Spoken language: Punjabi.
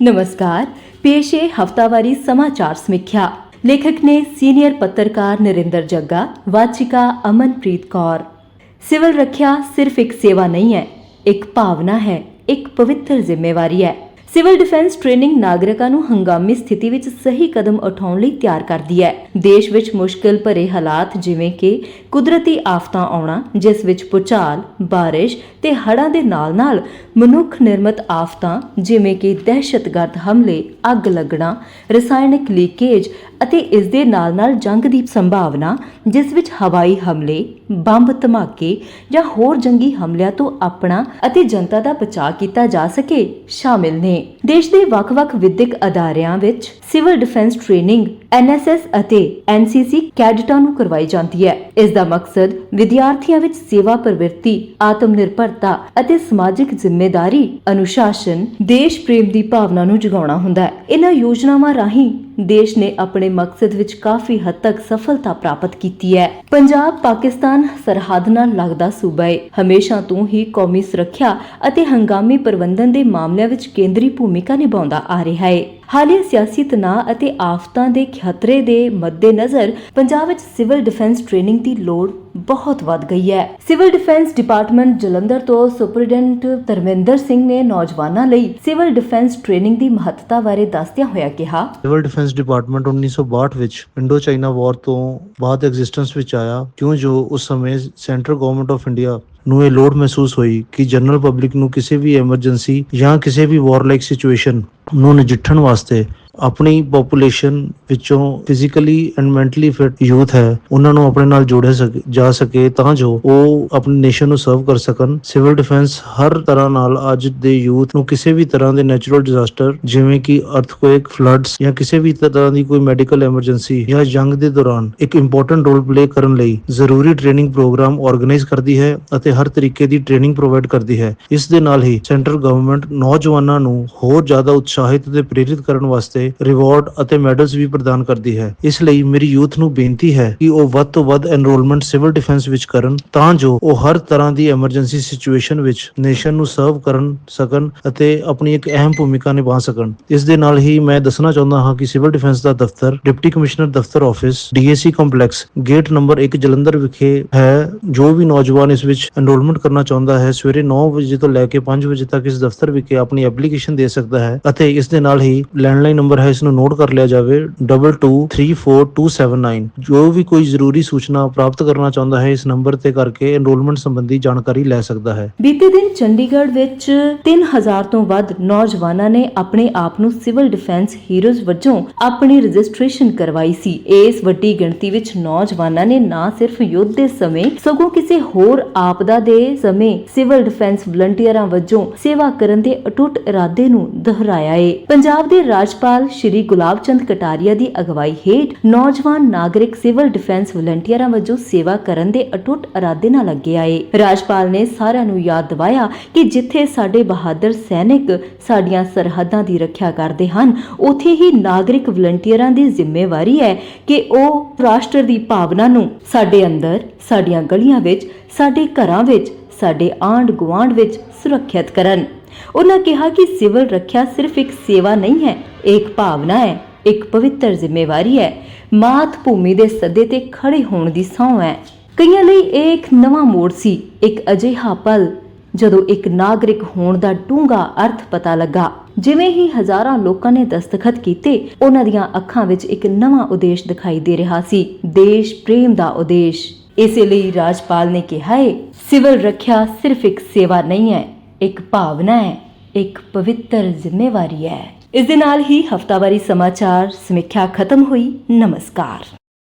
ਨਮਸਕਾਰ ਪੇਸ਼ ਹੈ ਹਫਤਾਵਾਰੀ ਸਮਾਚਾਰ ਸਮੀਖਿਆ ਲੇਖਕ ਨੇ ਸੀਨੀਅਰ ਪੱਤਰਕਾਰ ਨਰਿੰਦਰ ਜੱਗਾ ਵਾਚਿਕਾ ਅਮਨਪ੍ਰੀਤ ਕੌਰ ਸਿਵਲ ਰੱਖਿਆ ਸਿਰਫ ਇੱਕ ਸੇਵਾ ਨਹੀਂ ਹੈ ਇੱਕ ਭਾਵਨਾ ਹੈ ਇੱਕ ਪਵਿੱਤਰ ਜ਼ਿੰਮੇਵਾਰੀ ਹੈ ਸਿਵਲ ਡਿਫੈਂਸ ਟ੍ਰੇਨਿੰਗ ਨਾਗਰਿਕਾਂ ਨੂੰ ਹੰਗਾਮੀ ਸਥਿਤੀ ਵਿੱਚ ਸਹੀ ਕਦਮ ਉਠਾਉਣ ਲਈ ਤਿਆਰ ਕਰਦੀ ਹੈ। ਦੇਸ਼ ਵਿੱਚ ਮੁਸ਼ਕਲ ਭਰੇ ਹਾਲਾਤ ਜਿਵੇਂ ਕਿ ਕੁਦਰਤੀ ਆਫਤਾਂ ਆਉਣਾ, ਜਿਸ ਵਿੱਚ ਭੂਚਾਲ, ਬਾਰਿਸ਼ ਤੇ ਹੜ੍ਹਾਂ ਦੇ ਨਾਲ-ਨਾਲ ਮਨੁੱਖ ਨਿਰਮਿਤ ਆਫਤਾਂ ਜਿਵੇਂ ਕਿ ਦਹਿਸ਼ਤਗਰਦ ਹਮਲੇ, ਅੱਗ ਲੱਗਣਾ, ਰਸਾਇਣਿਕ ਲੀਕੇਜ ਅਤੇ ਇਸ ਦੇ ਨਾਲ-ਨਾਲ ਜੰਗ ਦੀ ਸੰਭਾਵਨਾ, ਜਿਸ ਵਿੱਚ ਹਵਾਈ ਹਮਲੇ, ਬੰਬ ਧਮਾਕੇ ਜਾਂ ਹੋਰ ਜੰਗੀ ਹਮਲਿਆਂ ਤੋਂ ਆਪਣਾ ਅਤੇ ਜਨਤਾ ਦਾ ਬਚਾਅ ਕੀਤਾ ਜਾ ਸਕੇ ਸ਼ਾਮਿਲ ਨੇ। ਦੇਸ਼ ਦੇ ਵੱਖ-ਵੱਖ ਵਿਦਿਅਕ ਅਦਾਰਿਆਂ ਵਿੱਚ ਸਿਵਲ ਡਿਫੈਂਸ ਟ੍ਰੇਨਿੰਗ, ਐਨਐਸਐਸ ਅਤੇ ਐਨਸੀਸੀ ਕੈਡਟਾਂ ਨੂੰ ਕਰਵਾਈ ਜਾਂਦੀ ਹੈ। ਇਸ ਦਾ ਮਕਸਦ ਵਿਦਿਆਰਥੀਆਂ ਵਿੱਚ ਸੇਵਾ ਪ੍ਰਵਿਰਤੀ ਆਤਮ ਨਿਰਭਰਤਾ ਅਤੇ ਸਮਾਜਿਕ ਜ਼ਿੰਮੇਵਾਰੀ ਅਨੁਸ਼ਾਸਨ, ਦੇਸ਼ ਪ੍ਰੇਮ ਦੀ ਭਾਵਨਾ ਨੂੰ ਜਗਾਉਣਾ ਹੁੰਦਾ ਹੈ। ਇਹਨਾਂ ਯੋਜਨਾਵਾਂ ਰਾਹੀਂ ਦੇਸ਼ ਨੇ ਆਪਣੇ ਮਕਸਦ ਵਿੱਚ ਕਾਫੀ ਹੱਦ ਤੱਕ ਸਫਲਤਾ ਪ੍ਰਾਪਤ ਕੀਤੀ ਹੈ। ਪੰਜਾਬ ਪਾਕਿਸਤਾਨ ਸਰਹੱਦ ਨਾਲ ਲੱਗਦਾ ਸੂਬਾ ਹੈ ਹਮੇਸ਼ਾ ਤੋਂ ਹੀ ਕੌਮੀ ਸੁਰੱਖਿਆ ਅਤੇ ਹੰਗਾਮੀ ਪ੍ਰਬੰਧਨ ਦੇ ਮਾਮਲਿਆਂ ਵਿੱਚ ਕੇਂਦਰੀ ਭੂਮਿਕਾ ਨਿਭਾਉਂਦਾ ਆ ਰਿਹਾ ਹੈ ਹਾਲੀਆ ਸਿਆਸੀ ਤਣਾਅ ਅਤੇ ਆਫਤਾਂ ਦੇ ਖਤਰੇ ਦੇ ਮੱਦੇਨਜ਼ਰ ਪੰਜਾਬ ਵਿੱਚ ਸਿਵਲ ਡਿਫੈਂਸ ਟ੍ਰੇਨਿੰਗ ਦੀ ਲੋੜ ਬਹੁਤ ਵੱਧ ਗਈ ਹੈ। ਸਿਵਲ ਡਿਫੈਂਸ ਡਿਪਾਰਟਮੈਂਟ ਜਲੰਧਰ ਤੋਂ ਸੁਪਰਡੈਂਟ ਧਰਮਿੰਦਰ ਸਿੰਘ ਨੇ ਨੌਜਵਾਨਾਂ ਲਈ ਸਿਵਲ ਡਿਫੈਂਸ ਟ੍ਰੇਨਿੰਗ ਦੀ ਮਹੱਤਤਾ ਬਾਰੇ ਦੱਸਦਿਆਂ ਹੋਇਆ ਕਿਹਾ। ਸਿਵਲ ਡਿਫੈਂਸ ਡਿਪਾਰਟਮੈਂਟ 1962 ਵਿੱਚ ਇੰਡੋ ਚਾਈਨਾ ਵਾਰ ਤੋਂ ਬਾਅਦ ਐਗਜ਼ਿਸਟੈਂਸ ਵਿੱਚ ਆਇਆ। ਕਿਉਂ ਜੋ ਉਸ ਸਮੇਂ ਸੈਂਟਰ ਗਵਰਨਮੈਂਟ ਆਫ ਇੰਡੀਆ ਨੂੰ ਇਹ ਲੋੜ ਮਹਿਸੂਸ ਹੋਈ ਕਿ ਜਨਰਲ ਪਬਲਿਕ ਨੂੰ ਕਿਸੇ ਵੀ ਐਮਰਜੈਂਸੀ ਜਾਂ ਕਿਸੇ ਵੀ ਵਾਰ ਲਾਈਕ ਸਿਚੁਏਸ਼ਨ ਨੂੰ ਨਜਿੱਠਣ ਵਾਸਤੇ ਆਪਣੀ ਪੋਪੂਲੇਸ਼ਨ ਵਿੱਚੋਂ physically and mentally fit youth ਹੈ, ਉਹਨਾਂ ਨੂੰ ਆਪਣੇ ਨਾਲ ਜੋੜਿਆ ਸਕੇ, ਜਾ ਸਕੇ ਤਾਂ ਜੋ ਉਹ ਆਪਣੀ ਨੇਸ਼ਨ ਨੂੰ ਸਰਵ ਕਰ ਸਕਣ। ਸਿਵਲ ਡਿਫੈਂਸ ਹਰ ਤਰ੍ਹਾਂ ਨਾਲ ਅੱਜ ਦੇ ਯੂਥ ਨੂੰ ਕਿਸੇ ਵੀ ਤਰ੍ਹਾਂ ਦੇ ਨੈਚੁਰਲ ਡਿਜ਼ਾਸਟਰ ਜਿਵੇਂ ਕਿ ਅਰਥਕੁਏਕ ਫਲੱਡਸ ਜਾਂ ਕਿਸੇ ਵੀ ਤਰ੍ਹਾਂ ਦੀ ਕੋਈ ਮੈਡੀਕਲ ਐਮਰਜੈਂਸੀ ਜਾਂ ਜੰਗ ਦੇ ਦੌਰਾਨ ਇੱਕ ਇੰਪੋਰਟੈਂਟ ਰੋਲ ਪਲੇ ਕਰਨ ਲਈ ਜ਼ਰੂਰੀ ਟ੍ਰੇਨਿੰਗ ਪ੍ਰੋਗਰਾਮ ਆਰਗੇਨਾਈਜ਼ ਕਰਦੀ ਹੈ ਅਤੇ ਹਰ ਤਰੀਕੇ ਦੀ ਟ੍ਰੇਨਿੰਗ ਪ੍ਰੋਵਾਈਡ ਕਰਦੀ ਹੈ। ਇਸ ਦੇ ਨਾਲ ਹੀ ਸੈਂਟਰਲ ਗਵਰਨਮੈਂਟ ਨੌਜਵਾਨਾਂ ਨੂੰ ਹੋਰ ਜ਼ਿਆਦਾ ਉਤਸ਼ਾਹਿਤ ਅਤੇ ਪ੍ਰੇਰਿਤ ਕਰਨ ਵਾਸਤੇ ਰਿਵਾਰਡ ਅਤੇ ਮੈਡਲਸ ਵੀ ਪ੍ਰਦਾਨ ਕਰਦੀ ਹੈ। ਇਸ ਲਈ ਮੇਰੀ ਯੂਥ ਨੂੰ ਬੇਨਤੀ ਹੈ ਕਿ ਉਹ ਵੱਧ ਤੋਂ ਵੱਧ ਐਨਰੋਲਮੈਂਟ ਸਿਵਲ ਡਿਫੈਂਸ ਵਿੱਚ ਕਰਨ, ਤਾਂ ਜੋ ਉਹ ਹਰ ਤਰ੍ਹਾਂ ਦੀ ਐਮਰਜੈਂਸੀ ਸਿਚੁਏਸ਼ਨ ਵਿੱਚ ਨੇਸ਼ਨ ਨੂੰ ਸਰਵ ਕਰਨ ਸਕਣ ਅਤੇ ਆਪਣੀ ਇੱਕ ਅਹਿਮ ਭੂਮਿਕਾ ਨਿਭਾ ਸਕਣ। ਇਸ ਦੇ ਨਾਲ ਹੀ ਮੈਂ ਦੱਸਣਾ ਚਾਹੁੰਦਾ ਹਾਂ ਕਿ ਸਿਵਲ ਡਿਫੈਂਸ ਦਾ ਦਫ਼ਤਰ, ਡਿਪਟੀ ਕਮਿਸ਼ਨਰ ਦਫ਼ਤਰ office DAC complex gate number 1 Jalandhar ਵਿਖੇ ਹੈ, ਜੋ ਵੀ ਨੌਜਵਾਨ ਇਸ ਵਿੱਚ ਐਨਰੋਲਮੈਂਟ ਕਰਨਾ ਚਾਹੁੰਦਾ ਹੈ, ਸਵੇਰੇ 9 ਵਜੇ ਤੋਂ ਲੈ ਕੇ 5 ਵਜੇ ਤੱਕ ਇਸ ਦਫ਼ਤਰ ਵਿਖੇ ਆਪਣੀ ਐਪਲੀਕੇਸ਼ਨ ਦੇ ਸਕਦਾ ਹੈ ਅਤੇ ਇਸ ਦੇ ਨਾਲ ਹੀ ਲੈਂਡਲਾਈਨ ਨੰਬਰ ਹੈ ਇਸ ਨੂੰ ਨੋਟ ਕਰ ਲਿਆ ਜਾਵੇ 22344279 ਜੋ ਵੀ ਕੋਈ ਜ਼ਰੂਰੀ ਸੂਚਨਾ ਪ੍ਰਾਪਤ ਕਰਨਾ ਚਾਹੁੰਦਾ ਹੈ, ਇਸ ਨੰਬਰ ਤੇ ਕਰਕੇ ਐਨਰੋਲਮੈਂਟ ਸੰਬੰਧੀ ਜਾਣਕਾਰੀ ਲੈ ਸਕਦਾ ਹੈ। ਬੀਤੇ ਦਿਨ ਚੰਡੀਗੜ੍ਹ ਵਿੱਚ 3000 ਤੋਂ ਵੱਧ ਨੌਜਵਾਨਾਂ ਨੇ ਆਪਣੇ ਆਪ ਨੂੰ ਸਿਵਲ ਡਿਫੈਂਸ ਹੀਰੋਜ਼ ਵਜੋਂ ਆਪਣੀ ਰਜਿਸਟ੍ਰੇਸ਼ਨ ਕਰਵਾਈ ਸੀ। ਇਸ ਵੱਡੀ ਗਿਣਤੀ ਵਿੱਚ ਨੌਜਵਾਨਾਂ ਨੇ ਨਾ ਸਿਰਫ ਯੁੱਧ ਦੇ ਸਮੇਂ, ਸਗੋਂ ਕਿਸੇ ਹੋਰ ਆਪਦਾ ਦੇ ਸਮੇਂ ਸਿਵਲ ਡਿਫੈਂਸ ਵਲੰਟੀਅਰਾਂ ਵਜੋਂ ਸੇਵਾ ਕਰਨ ਦੇ ਅਟੁੱਟ ਇਰਾਦੇ ਨੂੰ ਦੁਹਰਾਇਆ ਹੈ ਪੰਜਾਬ ਦੇ ਰਾਜਪਾਲ ਸ਼੍ਰੀ ਗੁਲਾਬ ਚੰਦ ਕਟਾਰੀਆ ਦੀ ਅਗਵਾਈ ਹੇਠ ਨੌਜਵਾਨ ਨਾਗਰਿਕ ਸਿਵਲ ਡਿਫੈਂਸ ਵਲੰਟੀਅਰਾਂ ਵਜੋਂ ਸੇਵਾ ਕਰਨ ਦੇ ਅਟੁੱਟ ਇਰਾਦੇ ਨਾਲ ਅੱਗੇ ਆਏ। ਰਾਜਪਾਲ ਨੇ ਸਾਰਿਆਂ ਨੂੰ ਯਾਦ ਦਿਵਾਇਆ ਕਿ ਜਿੱਥੇ ਸਾਡੇ ਬਹਾਦਰ ਸੈਨਿਕ ਸਾਡੀਆਂ ਸਰਹੱਦਾਂ ਦੀ ਰੱਖਿਆ ਕਰਦੇ ਹਨ, ਉੱਥੇ ਹੀ ਨਾਗਰਿਕ ਵਲੰਟੀਅਰਾਂ ਦੀ ਜ਼ਿੰਮੇਵਾਰੀ ਹੈ ਕਿ ਉਹ ਰਾਸ਼ਟਰ ਦੀ ਭਾਵਨਾ ਨੂੰ ਸਾਡੇ ਅੰਦਰ, ਸਾਡੀਆਂ ਗਲੀਆਂ ਵਿੱਚ, ਸਾਡੇ ਘਰਾਂ ਵਿੱਚ, ਸਾਡੇ ਆਂਢ ਗੁਆਂਢ ਵਿੱਚ ਸੁਰੱਖਿਅਤ ਕਰਨ। ਉਹਨਾਂ ਕਿਹਾ ਕਿ ਸਿਵਲ ਰੱਖਿਆ ਸਿਰਫ ਇੱਕ ਸੇਵਾ ਨਹੀਂ ਹੈ ਇੱਕ ਭਾਵਨਾ ਹੈ, ਇੱਕ ਪਵਿੱਤਰ ਜ਼ਿੰਮੇਵਾਰੀ ਹੈ। ਮਾਤ ਭੂਮੀ ਦੇ ਸੱਦੇ ਤੇ ਖੜੇ ਹੋਣ ਦੀ ਸਹੁੰ ਹੈ। ਕਈਆਂ ਲਈ ਇਹ ਇੱਕ ਨਵਾਂ ਮੋੜ ਸੀ, ਇੱਕ ਅਜਿਹਾ ਪਲ, ਜਦੋਂ ਇੱਕ ਨਾਗਰਿਕ ਹੋਣ ਦਾ ਡੂੰਘਾ ਅਰਥ ਪਤਾ ਲੱਗਾ। ਜਿਵੇਂ ਹੀ ਹਜ਼ਾਰਾਂ ਲੋਕਾਂ ਨੇ ਦਸਤਖਤ ਕੀਤੇ, ਉਹਨਾਂ ਦੀਆਂ ਅੱਖਾਂ ਵਿੱਚ ਇੱਕ ਨਵਾਂ ਉਦੇਸ਼ ਦਿਖਾਈ ਦੇ ਰਿਹਾ ਸੀ, ਦੇਸ਼ ਪ੍ਰੇਮ ਦਾ ਉਦੇਸ਼। ਇਸੇ ਲਈ ਰਾਜਪਾਲ ਨੇ ਕਿਹਾ ਹੈ ਸਿਵਲ ਰੱਖਿਆ ਸਿਰਫ ਇੱਕ ਸੇਵਾ ਨਹੀਂ ਹੈ, ਇੱਕ ਭਾਵਨਾ ਹੈ, ਇੱਕ ਪਵਿੱਤਰ ਜ਼ਿੰਮੇਵਾਰੀ ਹੈ। ਇਸ ਦੇ ਨਾਲ ਹੀ ਹਫਤਾਵਾਰੀ ਸਮਾਚਾਰ ਸਮੀਖਿਆ ਖਤਮ ਹੋਈ। ਨਮਸਕਾਰ।